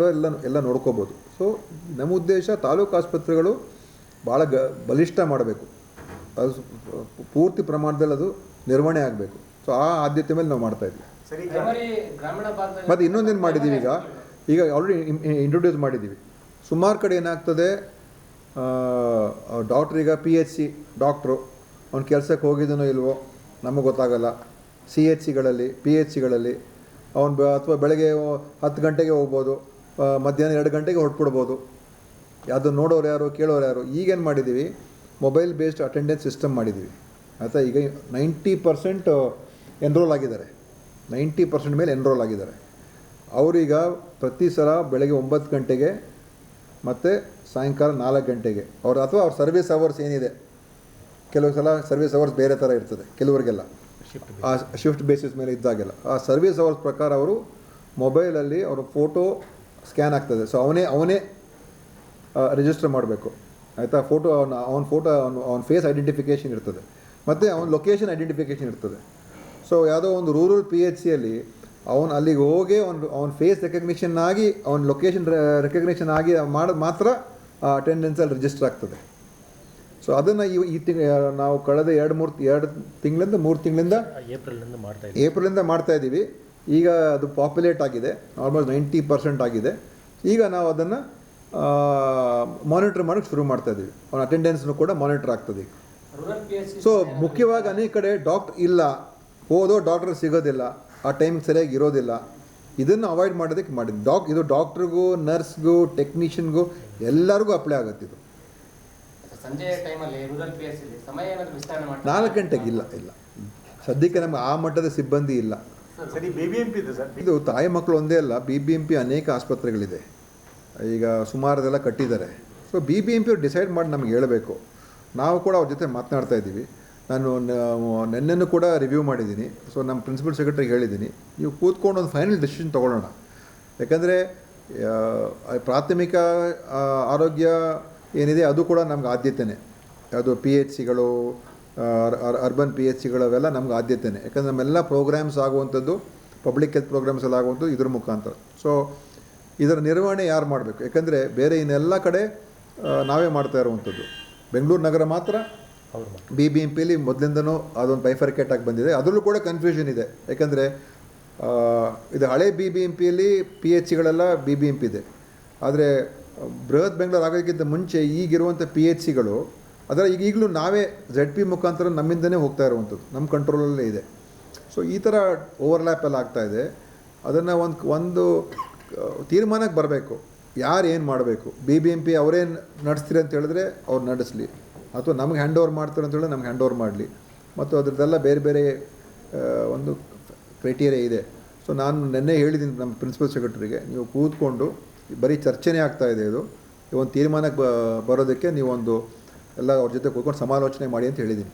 ಕೂಡ ಎಲ್ಲ ಎಲ್ಲ ನೋಡ್ಕೋಬೋದು. ಸೊ ನಮ್ಮ ಉದ್ದೇಶ ತಾಲೂಕು ಆಸ್ಪತ್ರೆಗಳು ಭಾಳ ಗ ಬಲಿಷ್ಠ ಮಾಡಬೇಕು. ಅದು ಪೂರ್ತಿ ಪ್ರಮಾಣದಲ್ಲಿ ಅದು ನಿರ್ವಹಣೆ ಆಗಬೇಕು. ಸೊ ಆ ಆದ್ಯತೆ ಮೇಲೆ ನಾವು ಮಾಡ್ತಾ ಇದ್ವಿ ಮತ್ತು ಇನ್ನೊಂದೇನು ಮಾಡಿದ್ದೀವಿ ಈಗ? ಈಗ ಆಲ್ರೆಡಿ ಇಂಟ್ರೊಡ್ಯೂಸ್ ಮಾಡಿದ್ದೀವಿ ಸುಮಾರು ಕಡೆ ಏನಾಗ್ತದೆ ಡಾಕ್ಟ್ರ್ ಈಗ ಪಿ ಎಚ್ ಸಿ ಡಾಕ್ಟ್ರು ಅವ್ನು ಕೆಲಸಕ್ಕೆ ಹೋಗಿದ್ದನೋ ಇಲ್ವೋ ನಮಗೆ ಗೊತ್ತಾಗಲ್ಲ. ಸಿ ಎಚ್ ಸಿಗಳಲ್ಲಿ ಪಿ ಎಚ್ ಸಿಗಳಲ್ಲಿ ಅವನು ಬ ಅಥವಾ ಬೆಳಗ್ಗೆ ಹತ್ತು ಗಂಟೆಗೆ ಹೋಗ್ಬೋದು. ಮಧ್ಯಾಹ್ನ ಎರಡು ಗಂಟೆಗೆ ಹೊರಟ್ಬಿಡ್ಬೋದು. ಅದು ನೋಡೋರು ಯಾರು ಕೇಳೋರು ಯಾರು ಈಗೇನು ಮಾಡಿದ್ದೀವಿ ಮೊಬೈಲ್ ಬೇಸ್ಡ್ ಅಟೆಂಡೆನ್ಸ್ ಸಿಸ್ಟಮ್ ಮಾಡಿದ್ದೀವಿ ಆಯಿತಾ? ಈಗ ನೈಂಟಿ ಪರ್ಸೆಂಟ್ ಎನ್ರೋಲ್ ಆಗಿದ್ದಾರೆ. ನೈಂಟಿ ಪರ್ಸೆಂಟ್ ಮೇಲೆ ಎನ್ರೋಲ್ ಆಗಿದ್ದಾರೆ. ಅವರೀಗ ಪ್ರತಿ ಸಲ ಬೆಳಗ್ಗೆ ಒಂಬತ್ತು ಗಂಟೆಗೆ ಮತ್ತು ಸಾಯಂಕಾಲ ನಾಲ್ಕು ಗಂಟೆಗೆ. ಅವ್ರ ಅಥವಾ ಅವ್ರ ಸರ್ವಿಸ್ ಅವರ್ಸ್ ಏನಿದೆ? ಕೆಲವು ಸಲ ಸರ್ವಿಸ್ ಅವರ್ಸ್ ಬೇರೆ ಥರ ಇರ್ತದೆ ಕೆಲವರಿಗೆಲ್ಲ. ಆ ಶಿಫ್ಟ್ ಬೇಸಿಸ್ ಮೇಲೆ ಇದ್ದಾಗೆಲ್ಲ. ಆ ಸರ್ವಿಸ್ ಅವರ್ಸ್ ಪ್ರಕಾರ ಅವರು ಮೊಬೈಲಲ್ಲಿ ಅವರ ಫೋಟೋ ಸ್ಕ್ಯಾನ್ ಆಗ್ತದೆ. ಸೊ ಅವನೇ ಅವನೇ ರಿಜಿಸ್ಟರ್ ಮಾಡಬೇಕು. ಆಯಿತಾ? ಫೋಟೋ ಅವನ ಅವನ ಫೋಟೋ ಅವನ ಅವನ ಫೇಸ್ ಐಡೆಂಟಿಫಿಕೇಷನ್ ಇರ್ತದೆ. ಮತ್ತು ಅವನ ಲೊಕೇಶನ್ ಐಡೆಂಟಿಫಿಕೇಷನ್ ಇರ್ತದೆ. ಸೊ ಯಾವುದೋ ಒಂದು ರೂರಲ್ ಪಿ ಎಚ್ ಸಿಯಲ್ಲಿ ಅವನು ಅಲ್ಲಿಗೆ ಹೋಗಿ ಅವ್ನು ಅವ್ನ ಫೇಸ್ ರೆಕಗ್ನಿಷನ್ ಆಗಿ ಅವನ ಲೊಕೇಶನ್ ರೆಕಗ್ನಿಷನ್ ಆಗಿ ಮಾಡೋದು ಮಾತ್ರ ಅಟೆಂಡೆನ್ಸಲ್ಲಿ ರಿಜಿಸ್ಟರ್ ಆಗ್ತದೆ. ಸೊ ಅದನ್ನು ಈ ಈ ತಿಂಗ್ ನಾವು ಕಳೆದ ಎರಡು ಮೂರು ಎರಡು ತಿಂಗಳಿಂದ ಮೂರು ತಿಂಗಳಿಂದ ಏಪ್ರಿಲಿಂದ ಮಾಡ್ತಾ ಏಪ್ರಿಲಿಂದ ಮಾಡ್ತಾ ಇದ್ದೀವಿ. ಈಗ ಅದು ಪಾಪ್ಯುಲೇಟ್ ಆಗಿದೆ ಆಲ್ಮೋಸ್ಟ್ ನೈಂಟಿ ಪರ್ಸೆಂಟ್ ಆಗಿದೆ. ಈಗ ನಾವು ಅದನ್ನು ಮಾನಿಟ್ರ್ ಮಾಡೋಕ್ಕೆ ಶುರು ಮಾಡ್ತಾ ಇದ್ದೀವಿ ಅವನ ಅಟೆಂಡೆನ್ಸ್ನು ಕೂಡ ಮಾನಿಟ್ರ್ ಆಗ್ತದೆ. ಸೊ ಮುಖ್ಯವಾಗಿ ಅನೇಕ ಕಡೆ ಡಾಕ್ಟರ್ ಇಲ್ಲ. ಓದೋ ಡಾಕ್ಟರ್ ಸಿಗೋದಿಲ್ಲ. ಆ ಟೈಮ್ಗೆ ಸರಿಯಾಗಿ ಇರೋದಿಲ್ಲ. ಇದನ್ನು ಅವಾಯ್ಡ್ ಮಾಡೋದಕ್ಕೆ ಮಾಡಿದ್ದು ಡಾಕ್ ಇದು ಡಾಕ್ಟ್ರಿಗೂ ನರ್ಸ್ಗೂ ಟೆಕ್ನಿಷಿಯನ್ಗೂ ಎಲ್ಲರಿಗೂ ಅಪ್ಲೈ ಆಗುತ್ತೆ ಇದು. ನಾಲ್ಕು ಗಂಟೆಗೆ ಇಲ್ಲ ಇಲ್ಲ. ಸದ್ಯಕ್ಕೆ ನಮ್ಗೆ ಆ ಮಟ್ಟದ ಸಿಬ್ಬಂದಿ ಇಲ್ಲ. ಸರಿ ಬಿ ಬಿ ಎಂ ಇದೆ ಸರ್. ಇದು ತಾಯಿ ಮಕ್ಕಳು ಒಂದೇ ಅಲ್ಲ ಬಿ ಬಿ ಎಂ ಪಿ ಅನೇಕ ಆಸ್ಪತ್ರೆಗಳಿದೆ. ಈಗ ಸುಮಾರದೆಲ್ಲ ಕಟ್ಟಿದ್ದಾರೆ. So B B M P ಅವ್ರು ಡಿಸೈಡ್ ಮಾಡಿ ನಮ್ಗೆ ಹೇಳಬೇಕು. ನಾವು ಕೂಡ ಅವ್ರ ಜೊತೆ ಮಾತನಾಡ್ತಾ ಇದ್ದೀವಿ. ನಾನು ನೆನ್ನೆನೂ ಕೂಡ ರಿವ್ಯೂ ಮಾಡಿದ್ದೀನಿ. ಸೊ ನಮ್ಮ ಪ್ರಿನ್ಸಿಪಲ್ ಸೆಕ್ರೆಟರಿಗೆ ಹೇಳಿದ್ದೀನಿ. ನೀವು ಕೂತ್ಕೊಂಡು ಒಂದು ಫೈನಲ್ ಡಿಸಿಷನ್ ತೊಗೊಳ್ಳೋಣ. ಯಾಕಂದರೆ ಪ್ರಾಥಮಿಕ ಆರೋಗ್ಯ ಏನಿದೆ ಅದು ಕೂಡ ನಮ್ಗೆ ಆದ್ಯತೆನೇ. ಅದು ಪಿ ಎಚ್ ಸಿಗಳು ಅರ್ಬನ್ ಪಿ ಎಚ್ ಸಿಗಳವೆಲ್ಲ ನಮ್ಗೆ ಆದ್ಯತೆನೇ. ಯಾಕಂದರೆ ನಮ್ಮೆಲ್ಲ ಪ್ರೋಗ್ರಾಮ್ಸ್ ಆಗುವಂಥದ್ದು ಪಬ್ಲಿಕ್ ಹೆಲ್ತ್ ಪ್ರೋಗ್ರಾಮ್ಸ್ ಎಲ್ಲ ಆಗುವಂಥದ್ದು ಇದ್ರ ಮುಖಾಂತರ. ಸೊ ಇದರ ನಿರ್ವಹಣೆ ಯಾರು ಮಾಡಬೇಕು? ಯಾಕಂದರೆ ಬೇರೆ ಇನ್ನೆಲ್ಲ ಕಡೆ ನಾವೇ ಮಾಡ್ತಾ ಇರುವಂಥದ್ದು. ಬೆಂಗಳೂರು ನಗರ ಮಾತ್ರ ಬಿ ಬಿ ಎಂ ಪಿಲಿ ಮೊದಲಿಂದನೂ ಅದೊಂದು ಬೈಫರ್ಕೇಟ್ ಆಗಿ ಬಂದಿದೆ. ಅದರಲ್ಲೂ ಕೂಡ ಕನ್ಫ್ಯೂಷನ್ ಇದೆ. ಯಾಕಂದರೆ ಇದು ಹಳೆ ಬಿ ಬಿ ಎಂ ಪಿಯಲ್ಲಿ ಪಿ ಎಚ್ ಸಿಗಳೆಲ್ಲ ಬಿ ಬಿ ಎಂ ಪಿ ಇದೆ. ಆದರೆ, ಬೃಹತ್ ಬೆಂಗಳೂರು ಆಗೋದಕ್ಕಿಂತ ಮುಂಚೆ ಈಗಿರುವಂಥ ಪಿ ಎಚ್ ಸಿಗಳು ಅದರ ಈಗ ಈಗಲೂ ನಾವೇ ಝೆಡ್ ಪಿ ಮುಖಾಂತರ ನಮ್ಮಿಂದನೇ ಹೋಗ್ತಾ ಇರುವಂಥದ್ದು. ನಮ್ಮ ಕಂಟ್ರೋಲಲ್ಲೇ ಇದೆ. ಸೊ ಈ ಥರ ಓವರ್ಲ್ಯಾಪ್ ಎಲ್ಲ ಆಗ್ತಾ ಇದೆ. ಅದನ್ನು ಒಂದು ಒಂದು ತೀರ್ಮಾನಕ್ಕೆ ಬರಬೇಕು. ಯಾರು ಏನು ಮಾಡಬೇಕು? ಬಿ ಬಿ ಎಂ ಪಿ ಅವರೇನು ನಡೆಸ್ತೀರಿ ಅಂತ ಹೇಳಿದ್ರೆ ಅವ್ರು ನಡೆಸಲಿ. ಅಥವಾ ನಮ್ಗೆ ಹ್ಯಾಂಡ್ ಓವರ್ ಮಾಡ್ತಾರೆ ಅಂತ ಹೇಳಿದ್ರೆ ನಮ್ಗೆ ಹ್ಯಾಂಡ್ ಓವರ್ ಮಾಡಲಿ. ಮತ್ತು ಅದರದ್ದೆಲ್ಲ ಬೇರೆ ಬೇರೆ ಒಂದು ಕ್ರೈಟೀರಿಯಾ ಇದೆ. ಸೊ ನಾನು ನಿನ್ನೆ ಹೇಳಿದ್ದೀನಿ ನಮ್ಮ ಪ್ರಿನ್ಸಿಪಲ್ ಸೆಕ್ರೆಟರಿಗೆ ನೀವು ಕೂತ್ಕೊಂಡು ಬರೀ ಚರ್ಚೆನೇ ಆಗ್ತಾ ಇದೆ ಇದು. ಒಂದು ತೀರ್ಮಾನಕ್ಕೆ ಬರೋದಕ್ಕೆ ನೀವೊಂದು ಎಲ್ಲ ಅವ್ರ ಜೊತೆ ಕೂತ್ಕೊಂಡು ಸಮಾಲೋಚನೆ ಮಾಡಿ ಅಂತ ಹೇಳಿದ್ದೀನಿ